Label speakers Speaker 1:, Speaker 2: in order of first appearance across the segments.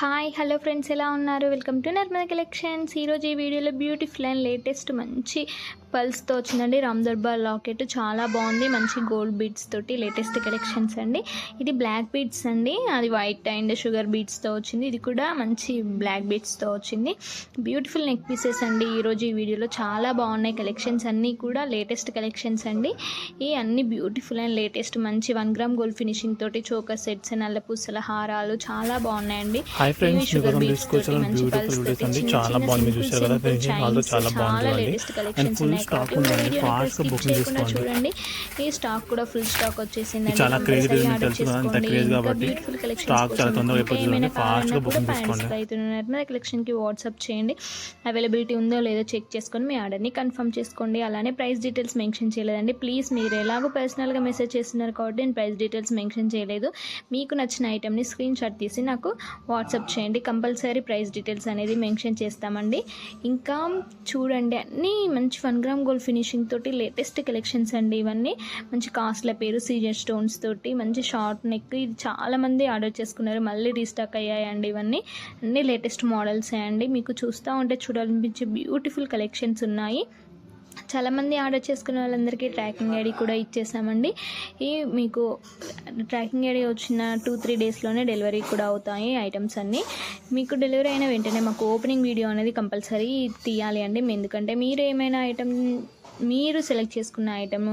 Speaker 1: Hi hello friends ఎలా ఉన్నారు? Welcome to Narmada collections ఈరోజు ఈ వీడియోలో బ్యూటిఫుల్ అండ్ లేటెస్ట్ మంచి పల్స్తో వచ్చిందండి. రామ్ దర్బార్ లాకెట్. చాలా బాగుంది. మంచి గోల్డ్ బీడ్స్ తోటి లేటెస్ట్ కలెక్షన్స్ అండి. ఇది బ్లాక్ బీడ్స్ అండి. అది వైట్ అండ్ షుగర్ బీడ్స్తో వచ్చింది. ఇది కూడా మంచి బ్లాక్ బీడ్స్తో వచ్చింది. బ్యూటిఫుల్ నెక్ పీసెస్ అండి. ఈరోజు ఈ వీడియోలో చాలా బాగున్నాయి కలెక్షన్స్. అన్నీ కూడా లేటెస్ట్ కలెక్షన్స్ అండి. ఈ అన్ని బ్యూటిఫుల్ అండ్ లేటెస్ట్ మంచి వన్ గ్రామ్ గోల్డ్ ఫినిషింగ్ తోటి చోకర్ సెట్స్ నల్ల పూసల హారాలు చాలా బాగున్నాయండి. తోటి
Speaker 2: తీసుకొచ్చిన
Speaker 1: మంచి
Speaker 2: వీడియోస్
Speaker 1: తోటి
Speaker 2: చాలా బాగుంది. చూసారు కదా చాలా
Speaker 1: collections
Speaker 2: ఫుల్
Speaker 1: ఉన్నాయి.
Speaker 2: స్టాక్ ఉందండి
Speaker 1: వీడియోని
Speaker 2: ఫాస్ట్
Speaker 1: skip
Speaker 2: బుకింగ్ చేసుకోండి
Speaker 1: చూడండి. ఈ స్టాక్ కూడా ఫుల్ స్టాక్ వచ్చేసింది
Speaker 2: చాలా crazy రేంజ్ మీకు తెలుసు కదా, అంత crazy కాబట్టి stock చాలా తొందరగా అయిపోతుంది. Fast గా booking చేసుకోండి.
Speaker 1: అవుతున్నారు కలెక్షన్కి వాట్సాప్ చేయండి. అవైలబిలిటీ ఉందో లేదో చెక్ చేసుకొని మీ ఆర్డర్ని కన్ఫర్మ్ చేసుకోండి. అలానే ప్రైస్ డీటెయిల్స్ మెన్షన్ చేయలేదండి. ప్లీజ్ మీరు ఎలాగో పర్సనల్గా మెసేజ్ చేస్తున్నారు కాబట్టి నేను ప్రైస్ డీటెయిల్స్ మెన్షన్ చేయలేదు. మీకు నచ్చిన ఐటమ్ని స్క్రీన్ షాట్ తీసి నాకు వాట్సాప్ చేయండి. కంపల్సరీ ప్రైస్ డీటెయిల్స్ అనేది మెన్షన్ చేస్తామండి. ఇంకా చూడండి అన్నీ మంచి వన్ గ్రామ్ గోల్డ్ ఫినిషింగ్ తోటి లేటెస్ట్ కలెక్షన్స్ అండి ఇవన్నీ. మంచి కాస్ట్ల పేరు సీజర్ స్టోన్స్ తోటి మంచి షార్ట్ నెక్ ఇది చాలా మంది ఆర్డర్ చేసుకున్నారు మళ్ళీ రీస్టాక్ అయ్యాయండి ఇవన్నీ. అన్నీ లేటెస్ట్ మోడల్స్ అండి. మీకు చూస్తూ ఉంటే చూడాలనిపించే బ్యూటిఫుల్ కలెక్షన్స్ ఉన్నాయి. చాలామంది ఆర్డర్ చేసుకున్న వాళ్ళందరికీ ట్రాకింగ్ ఐడి కూడా ఇచ్చేసామండి. ఈ మీకు ట్రాకింగ్ ఐడి వచ్చిన టూ త్రీ డేస్లోనే డెలివరీ కూడా అవుతాయి ఐటమ్స్ అన్నీ. మీకు డెలివరీ అయిన వెంటనే మాకు ఓపెనింగ్ వీడియో అనేది కంపల్సరీ తీయాలి అండి. ఎందుకంటే మీరు ఏమైనా ఐటమ్ మీరు సెలెక్ట్ చేసుకున్న ఐటమ్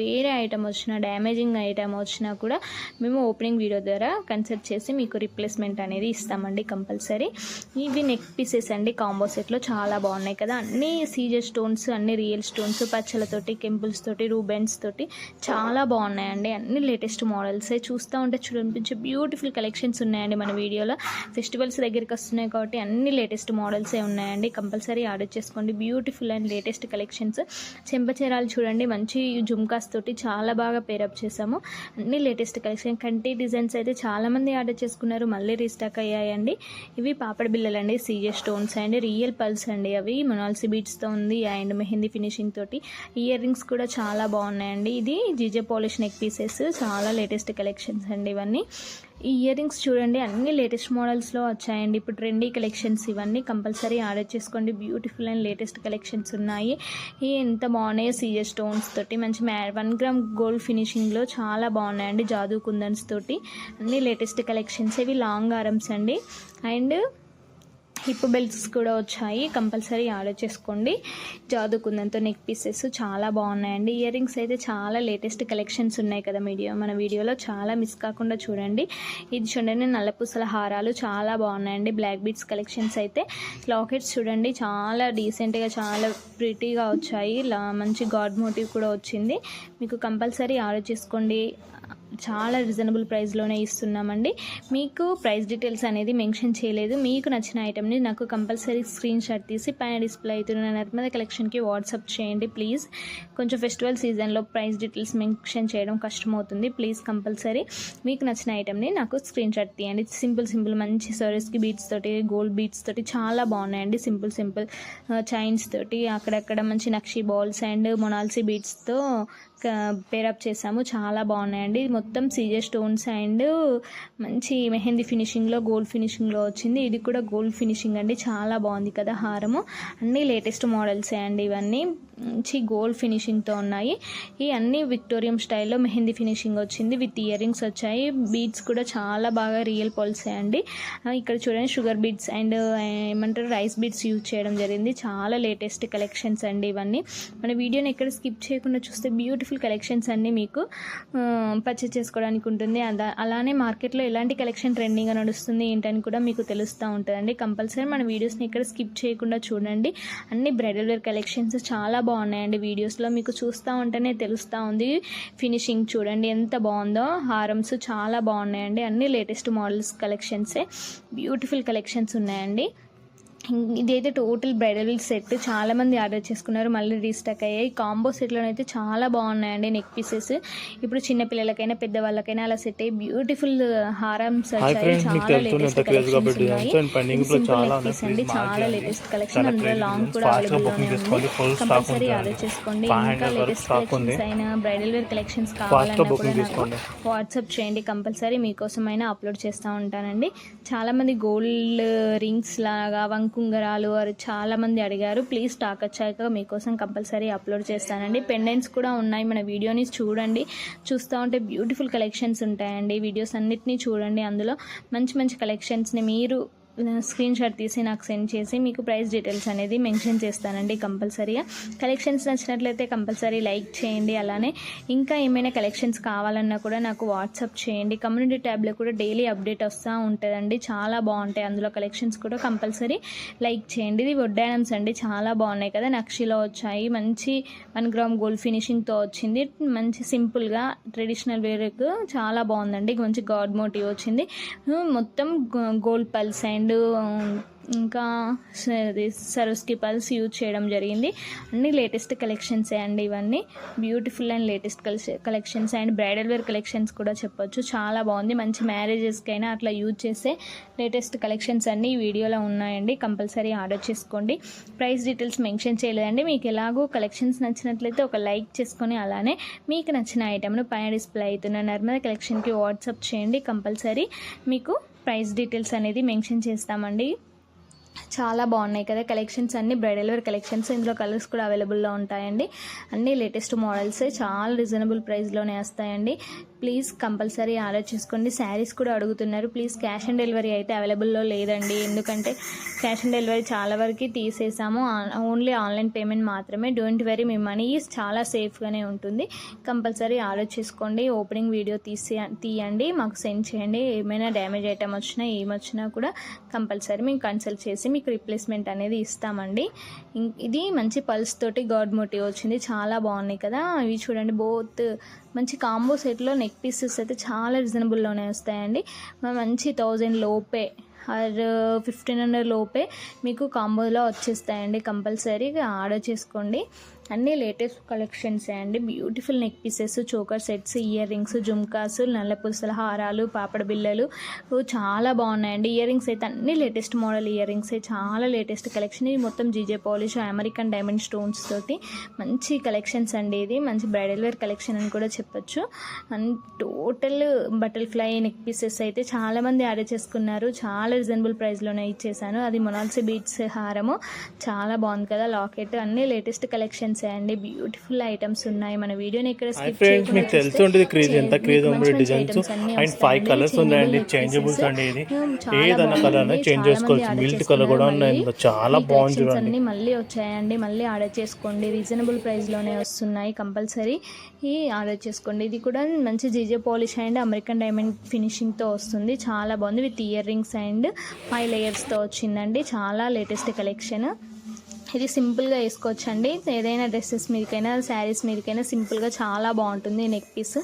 Speaker 1: వేరే ఐటమ్ వచ్చినా డ్యామేజింగ్ ఐటమ్ వచ్చినా కూడా మేము ఓపెనింగ్ వీడియో ద్వారా కన్సల్ట్ చేసి మీకు రిప్లేస్మెంట్ అనేది ఇస్తామండి కంపల్సరీ ఇవి నెక్ పీసెస్ అండి కాంబో సెట్లో చాలా బాగున్నాయి కదా. అన్ని సీజర్ స్టోన్స్ అన్ని రియల్ స్టోన్స్ పచ్చలతోటి కెంపుల్స్ తోటి రూబెన్స్ తోటి చాలా బాగున్నాయండి. అన్ని లేటెస్ట్ మోడల్స్ చూస్తూ ఉంటే చూడనిపించే బ్యూటిఫుల్ కలెక్షన్స్ ఉన్నాయండి మన వీడియోలో ఫెస్టివల్స్ దగ్గరికి వస్తున్నాయి కాబట్టి అన్ని లేటెస్ట్ మోడల్సే ఉన్నాయండి. కంపల్సరీ ఆర్డర్ చేసుకోండి. బ్యూటిఫుల్ అండ్ లేటెస్ట్ కలెక్షన్స్ చెంపచీరాలు చూడండి. మంచి జుమ్కాస్ తోటి చాలా బాగా పేరప్ చేసాము అన్ని లేటెస్ట్ కలెక్షన్ కంటి డిజైన్స్ అయితే చాలామంది ఆర్డర్ చేసుకున్నారు. మళ్ళీ రీస్టాక్ అయ్యాయండి. ఇవి పాపడ బిల్లలు అండి సీజర్ స్టోన్స్ అండ్. రియల్ పల్స్ అండి అవి. మొనాల్సీ బీట్స్తో ఉంది. అండ్ మెహందీ ఫినిషింగ్ తోటి. ఇయర్ రింగ్స్ కూడా చాలా బాగున్నాయండి. ఇది G J polish neck pieces చాలా లేటెస్ట్ కలెక్షన్స్ అండి ఇవన్నీ. ఈ ఇయర్ రింగ్స్ చూడండి అన్ని లేటెస్ట్ మోడల్స్లో వచ్చాయండి. ఇప్పుడు ట్రెండీ కలెక్షన్స్ ఇవన్నీ కంపల్సరీ ఆర్డర్ చేసుకోండి. బ్యూటిఫుల్ అండ్ లేటెస్ట్ కలెక్షన్స్ ఉన్నాయి. ఎంత బాగున్నాయో సీజర్ స్టోన్స్ తోటి మంచి మ్యా వన్ గ్రామ్ గోల్డ్ ఫినిషింగ్లో చాలా బాగున్నాయండి జాదూ కుందన్స్ తోటి. అన్ని లేటెస్ట్ కలెక్షన్స్ ఇవి లాంగ్ ఆరమ్స్ అండి. అండ్ హిప్ బెల్ట్స్ కూడా వచ్చాయి. కంపల్సరీ ఆర్డర్ చేసుకోండి. జాదుకుందంతో నెక్ పీసెస్ చాలా బాగున్నాయండి. ఇయర్ రింగ్స్ అయితే చాలా లేటెస్ట్ కలెక్షన్స్ ఉన్నాయి కదా వీడియో మన వీడియోలో చాలా మిస్ కాకుండా చూడండి. ఇది చూడండి నల్లపూసల హారాలు చాలా బాగున్నాయండి. బ్లాక్ బీట్స్ కలెక్షన్స్ అయితే లాకెట్స్ చూడండి. చాలా డీసెంట్గా చాలా ప్రిటీగా వచ్చాయి. లా మంచి గాడ్ మోటివ్ కూడా వచ్చింది. మీకు కంపల్సరీ ఆర్డర్ చేసుకోండి. చాలా రీజనబుల్ ప్రైస్లోనే ఇస్తున్నామండి. మీకు ప్రైస్ డీటెయిల్స్ అనేది మెన్షన్ చేయలేదు. మీకు నచ్చిన ఐటమ్ని నాకు కంపల్సరీ స్క్రీన్ షాట్ తీసి పైన డిస్ప్లే అవుతున్న నర్మద కలెక్షన్కి వాట్సాప్ చేయండి ప్లీజ్ కొంచెం ఫెస్టివల్ సీజన్లో ప్రైస్ డీటెయిల్స్ మెన్షన్ చేయడం కష్టమవుతుంది. ప్లీజ్ కంపల్సరీ మీకు నచ్చిన ఐటెంని నాకు స్క్రీన్ షాట్ తీయండి. సింపుల్ సింపుల్ మంచి సారీస్కి బీట్స్ తోటి గోల్డ్ బీట్స్ తోటి చాలా బాగున్నాయండి. సింపుల్ సింపుల్ చైన్స్ తోటి అక్కడక్కడ మంచి నక్షి బాల్స్ అండ్ మొనాల్సీ బీట్స్తో పేరప్ చేసాము. చాలా బాగున్నాయండి. మొత్తం సీజర్ స్టోన్స్ అండ్ మంచి మెహందీ ఫినిషింగ్లో గోల్డ్ ఫినిషింగ్లో వచ్చింది. ఇది కూడా గోల్డ్ ఫినిషింగ్ అండి. చాలా బాగుంది కదా హారము. అన్నీ లేటెస్ట్ మోడల్సే అండి ఇవన్నీ. మంచి గోల్డ్ ఫినిషింగ్తో ఉన్నాయి. ఈ అన్ని విక్టోరియం స్టైల్లో మెహందీ ఫినిషింగ్ వచ్చింది. విత్ ఇయర్ రింగ్స్ వచ్చాయి. బీడ్స్ కూడా చాలా బాగా రియల్ పాల్సే అండి. ఇక్కడ చూడండి షుగర్ బీడ్స్ అండ్ ఏమంటారు రైస్ బీడ్స్ యూజ్ చేయడం జరిగింది. చాలా లేటెస్ట్ కలెక్షన్స్ అండి ఇవన్నీ. మన వీడియోని ఎక్కడ స్కిప్ చేయకుండా చూస్తే బ్యూటిఫుల్ కలెక్షన్స్ అన్నీ మీకు పర్చేస్ చేసుకోవడానికి ఉంటుంది. అలా అలానే మార్కెట్లో ఎలాంటి కలెక్షన్ ట్రెండింగ్గా నడుస్తుంది ఏంటని కూడా మీకు తెలుస్తూ ఉంటుందండి. కంపల్సరీ మన వీడియోస్ని ఎక్కడ స్కిప్ చేయకుండా చూడండి. అన్ని బ్రైడల్ వేర్ కలెక్షన్స్ చాలా బాగున్నాయండి వీడియోస్లో మీకు చూస్తూ ఉంటేనే తెలుస్తూ ఉంది. ఫినిషింగ్ చూడండి ఎంత బాగుందో. హారమ్స్ చాలా బాగున్నాయండి. అన్ని లేటెస్ట్ మోడల్స్ కలెక్షన్సే బ్యూటిఫుల్ కలెక్షన్స్ ఉన్నాయండి. ఇదైతే టోటల్ బ్రైడల్ సెట్ చాలా మంది ఆర్డర్ చేసుకున్నారు. మళ్ళీ రీస్టాక్ అయ్యాయి. కాంబో సెట్లోనైతే చాలా బాగున్నాయండి నెక్ పీసెస్. ఇప్పుడు చిన్న పిల్లలకైనా పెద్దవాళ్ళకైనా అలా సెట్ అయ్యి బ్యూటిఫుల్ హారమ్స్ వచ్చాయి చాలా లేటెస్ట్ కలెక్షన్స్ ఉన్నాయి.
Speaker 2: చాలా
Speaker 1: లేటెస్ట్ కలెక్షన్ అందులో లాంగ్. కూడా అవైలబుల్ కంపల్సరీ. ఆర్డర్ చేసుకోండి. ఇంకా లేటెస్ట్. కలెక్షన్స్ అయినా బ్రైడల్ వేర్ కలెక్షన్స్ కావాలన్నా కూడా నాకు. వాట్సాప్ చేయండి. కంపల్సరీ మీకోసమైనా అప్లోడ్ చేస్తూ ఉంటానండి. చాలామంది గోల్డ్ రింగ్స్ లాగా కుంగరాలు వారు చాలామంది అడిగారు ప్లీజ్ స్టాక్ వచ్చాక మీకోసం కంపల్సరీ అప్లోడ్ చేస్తానండి. పెండెంట్స్ కూడా ఉన్నాయి మన వీడియోని చూడండి. చూస్తూ ఉంటే బ్యూటిఫుల్ కలెక్షన్స్ ఉంటాయండి. వీడియోస్ అన్నిటినీ చూడండి అందులో. మంచి మంచి కలెక్షన్స్ని మీరు స్క్రీన్ షాట్ తీసి నాకు సెండ్ చేసి మీకు ప్రైస్ డీటెయిల్స్ అనేది మెన్షన్ చేస్తానండి కంపల్సరీగా. కలెక్షన్స్ నచ్చినట్లయితే కంపల్సరీ లైక్ చేయండి అలానే ఇంకా ఏమైనా కలెక్షన్స్ కావాలన్నా కూడా నాకు వాట్సాప్ చేయండి. కమ్యూనిటీ ట్యాబ్లో కూడా డైలీ అప్డేట్ వస్తూ ఉంటుందండి చాలా బాగుంటాయి. అందులో కలెక్షన్స్ కూడా కంపల్సరీ లైక్ చేయండి. ఇది వడ్డానమ్స్ అండి చాలా బాగున్నాయి కదా. నక్షిలో వచ్చాయి మంచి వన్ గ్రామ్ గోల్డ్ ఫినిషింగ్తో వచ్చింది. మంచి సింపుల్గా ట్రెడిషనల్ వేర్కు చాలా బాగుందండి. మంచి గాడ్ మోటివ్ వచ్చింది. మొత్తం గోల్డ్ పల్స్ అండ్ అండ్ ఇంకా సరస్కి పల్స్ యూజ్ చేయడం జరిగింది. అన్ని లేటెస్ట్ కలెక్షన్సే అండి ఇవన్నీ. Beautiful and latest collections and bridal wear collections కూడా చెప్పొచ్చు. చాలా బాగుంది. మంచి మ్యారేజెస్కైనా అట్లా యూజ్ చేసే లేటెస్ట్ కలెక్షన్స్ అన్నీ ఈ వీడియోలో ఉన్నాయండి. కంపల్సరీ ఆర్డర్ చేసుకోండి. ప్రైస్ డీటెయిల్స్ మెన్షన్ చేయలేదండి. మీకు ఎలాగో కలెక్షన్స్ నచ్చినట్లయితే ఒక లైక్ చేసుకొని అలానే మీకు నచ్చిన ఐటెంను పైన డిస్ప్లే అవుతున్న నర్మదా కలెక్షన్కి వాట్సాప్ చేయండి. కంపల్సరీ మీకు ప్రైస్ డీటెయిల్స్ అనేది మెన్షన్ చేస్తామండి. చాలా బాగున్నాయి కదా కలెక్షన్స్ అన్ని. బ్రైడల్ వేర్ కలెక్షన్స్ ఇందులో కలర్స్ కూడా అవైలబుల్లో ఉంటాయండి. అన్ని లేటెస్ట్ మోడల్స్ చాలా రీజనబుల్ ప్రైస్లోనే వస్తాయండి. ప్లీజ్ కంపల్సరీ ఆలోచించుకోండి. శారీస్ కూడా అడుగుతున్నారు. ప్లీజ్ క్యాష్ ఆన్ డెలివరీ అయితే అవైలబుల్లో లేదండి. ఎందుకంటే క్యాష్ ఆన్ డెలివరీ చాలా వరకు తీసేసాము. ఓన్లీ ఆన్లైన్ పేమెంట్ మాత్రమే. డోంట్ వెరీ మీ మనీ చాలా సేఫ్గానే ఉంటుంది. కంపల్సరీ ఆలోచించుకోండి. ఓపెనింగ్ వీడియో తీసి తీయండి. మాకు సెండ్ చేయండి. ఏమైనా డ్యామేజ్ ఐటమ్ వచ్చినా ఏమొచ్చినా కూడా కంపల్సరీ మేము కన్సల్ట్ చేసి మీకు రిప్లేస్మెంట్ అనేది ఇస్తామండి. ఇది మంచి పల్స్ తోటి గాడ్ మోటివ్ వచ్చింది. చాలా బాగున్నాయి కదా. ఇవి చూడండి. బోత్ మంచి కాంబో సెట్లో నెక్ పీసెస్ అయితే చాలా రీజనబుల్లోనే వస్తాయండి. మంచి థౌజండ్ లోపే ఆర్ ఫిఫ్టీన్ హండ్రెడ్ లోపే మీకు కాంబోలో వచ్చేస్తాయండి కంపల్సరీగా ఆర్డర్ చేసుకోండి. అన్నీ లేటెస్ట్ కలెక్షన్స్ అండి. Beautiful neck pieces choker sets earrings jhumkas నల్ల పుసల హారాలు పాపడ బిల్లలు చాలా బాగున్నాయండి. ఇయర్ రింగ్స్ అయితే అన్ని లేటెస్ట్ మోడల్ ఇయర్ రింగ్స్. చాలా లేటెస్ట్ కలెక్షన్. ఇది మొత్తం G J polish American diamond stones తోటి మంచి కలెక్షన్స్ అండి ఇది. మంచి బ్రైడల్ వేర్ కలెక్షన్ అని కూడా చెప్పొచ్చు. And total butterfly neck pieces అయితే చాలామంది ఆర్డర్ చేసుకున్నారు. చాలా రీజనబుల్ ప్రైస్లోనే ఇచ్చేసాను అది మొనాల్సీ బీట్స్ హారము. చాలా బాగుంది కదా లాకెట్. అన్ని లేటెస్ట్ కలెక్షన్స్ అండి. బ్యూటిఫుల్ ఐటమ్స్ ఉన్నాయి. మన వీడియోని ఇక్కడ
Speaker 2: ఫ్రెండ్స్ మీకు తెలిసి ఉంటుంది క్రేజ్ ఎంత క్రేజ్ ఉంది. Designs and five. కలర్స్ ఉన్నాయండి. చేంజబుల్స్. అండి ఇది.
Speaker 1: చాలా
Speaker 2: ఏదన్నా కలర్. చేంజ్ చేసుకోవచ్చు. మిల్ట్ కలర్ కూడా. ఉన్నాయి చాలా బాగుంది చూడండి.
Speaker 1: అన్నీ మళ్ళీ వచ్చాయండి. మళ్ళీ ఆర్డర్ చేసుకోండి. రీజనబుల్ ప్రైస్లోనే వస్తున్నాయి కంపల్సరీ ఈ ఆర్డర్ చేసుకోండి. ఇది కూడా మంచి G J polish and American diamond ఫినిషింగ్తో వస్తుంది. చాలా బాగుంది. With earrings and five లేయర్స్తో వచ్చిందండి. చాలా లేటెస్ట్ కలెక్షన్ ఇది సింపుల్గా వేసుకోవచ్చండి. ఏదైనా డ్రెస్సెస్ మీదకైనా శారీస్ మీదకైనా సింపుల్గా చాలా బాగుంటుంది నెక్ పీస్.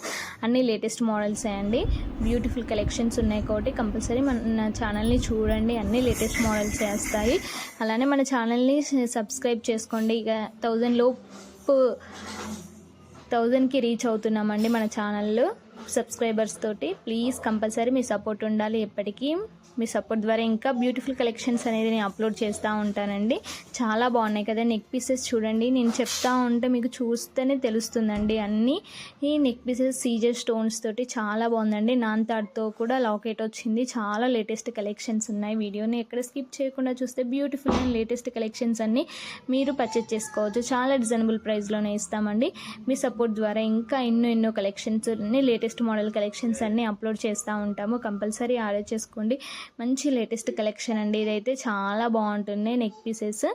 Speaker 1: అన్ని లేటెస్ట్ మోడల్స్ అండి. బ్యూటిఫుల్ కలెక్షన్స్ ఉన్నాయి కాబట్టి కంపల్సరీ మన ఛానల్ని చూడండి. అన్ని లేటెస్ట్ మోడల్స్ వేస్తాయి అలానే మన ఛానల్ని సబ్స్క్రైబ్ చేసుకోండి. ఇక థౌజండ్ లోపు థౌజండ్కి రీచ్ అవుతున్నామండి మన ఛానల్లో సబ్స్క్రైబర్స్ తోటి. ప్లీజ్ కంపల్సరీ మీ సపోర్ట్ ఉండాలి ఎప్పటికీ. మీ సపోర్ట్ ద్వారా ఇంకా బ్యూటిఫుల్ కలెక్షన్స్ అనేది నేను అప్లోడ్ చేస్తూ ఉంటానండి. చాలా బాగున్నాయి కదా నెక్ పీసెస్ చూడండి. నేను చెప్తా ఉంటే మీకు చూస్తేనే తెలుస్తుందండి అన్నీ. ఈ నెక్ పీసెస్ సీజర్ స్టోన్స్ తోటి చాలా బాగుందండి. నాన్ తాడ్తో కూడా లాకెట్ వచ్చింది. చాలా లేటెస్ట్ కలెక్షన్స్ ఉన్నాయి. వీడియోని ఎక్కడ స్కిప్ చేయకుండా చూస్తే బ్యూటిఫుల్ అండ్ లేటెస్ట్ కలెక్షన్స్ అన్నీ మీరు పర్చేస్ చేసుకోవచ్చు. చాలా రీజనబుల్ ప్రైస్లోనే ఇస్తామండి. మీ సపోర్ట్ ద్వారా ఇంకా ఎన్నో ఎన్నో కలెక్షన్స్ అన్ని లేటెస్ట్ మోడల్ కలెక్షన్స్ అన్నీ అప్లోడ్ చేస్తూ ఉంటాము. కంపల్సరీ ఆర్డర్ చేసుకోండి. మంచి లేటెస్ట్ కలెక్షన్ అండి. ఇదైతే చాలా బాగుంటుంది నెక్ పీసెస్.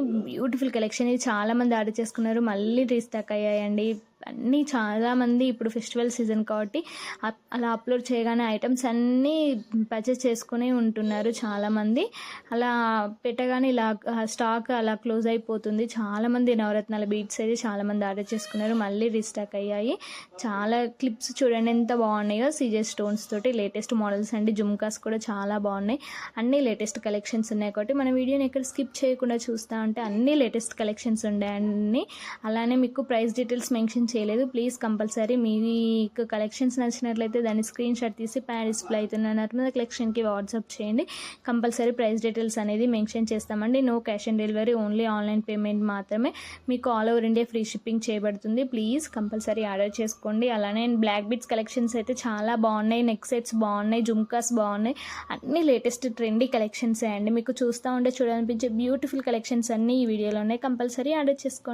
Speaker 1: Beautiful collection. ఇది చాలామంది ఆర్డర్ చేసుకున్నారు. మళ్ళీ రీస్టాక్ అయ్యాయండి. అన్నీ చాలామంది ఇప్పుడు ఫెస్టివల్ సీజన్ కాబట్టి అప్- అలా అప్లోడ్ చేయగానే ఐటమ్స్ అన్నీ పర్చేస్ చేసుకునే ఉంటున్నారు చాలామంది అలా పెట్టగానే ఇలా స్టాక్ అలా క్లోజ్ అయిపోతుంది. చాలామంది నవరత్నాల బీట్స్ అయితే చాలామంది ఆర్డర్ చేసుకున్నారు. మళ్ళీ రీస్టాక్ అయ్యాయి. చాలా క్లిప్స్ చూడండి ఎంత బాగున్నాయో. సీజే స్టోన్స్ తోటి లేటెస్ట్ మోడల్స్ అండి. జుమ్కాస్ కూడా చాలా బాగున్నాయి. అన్ని లేటెస్ట్ కలెక్షన్స్ ఉన్నాయి కాబట్టి మన వీడియోని ఎక్కడ స్కిప్ చేయకుండా చూస్తాం. ఉంటే అన్ని లేటెస్ట్ కలెక్షన్స్ ఉన్నాయండి అలానే మీకు ప్రైస్ డీటెయిల్స్ మెన్షన్ చేయలేదు. ప్లీజ్ కంపల్సరీ మీకు కలెక్షన్స్ నచ్చినట్లయితే దాన్ని స్క్రీన్ షాట్ తీసి పైన డిస్ప్లే అవుతున్న నర్మద కలెక్షన్కి వాట్సాప్ చేయండి. కంపల్సరీ ప్రైస్ డీటెయిల్స్ అనేది మెన్షన్ చేస్తామండి. No cash on delivery only online payment మాత్రమే. మీకు all over India free shipping చేయబడుతుంది. ప్లీజ్ కంపల్సరీ ఆర్డర్ చేసుకోండి. అలానే బ్లాక్ బిట్స్ కలెక్షన్స్ అయితే చాలా బాగున్నాయి. నెక్ సెట్స్ బాగున్నాయి. జుమ్కాస్ బాగున్నాయి. అన్ని లేటెస్ట్ ట్రెండీ కలెక్షన్స్ అండి. మీకు చూస్తూ ఉంటే చూడాలనిపించే బ్యూటిఫుల్ కలెక్షన్స్ అన్నీ ఈ వీడియోలోనే ఉన్నాయి కంపల్సరీ యాడ్ చేసుకోండి.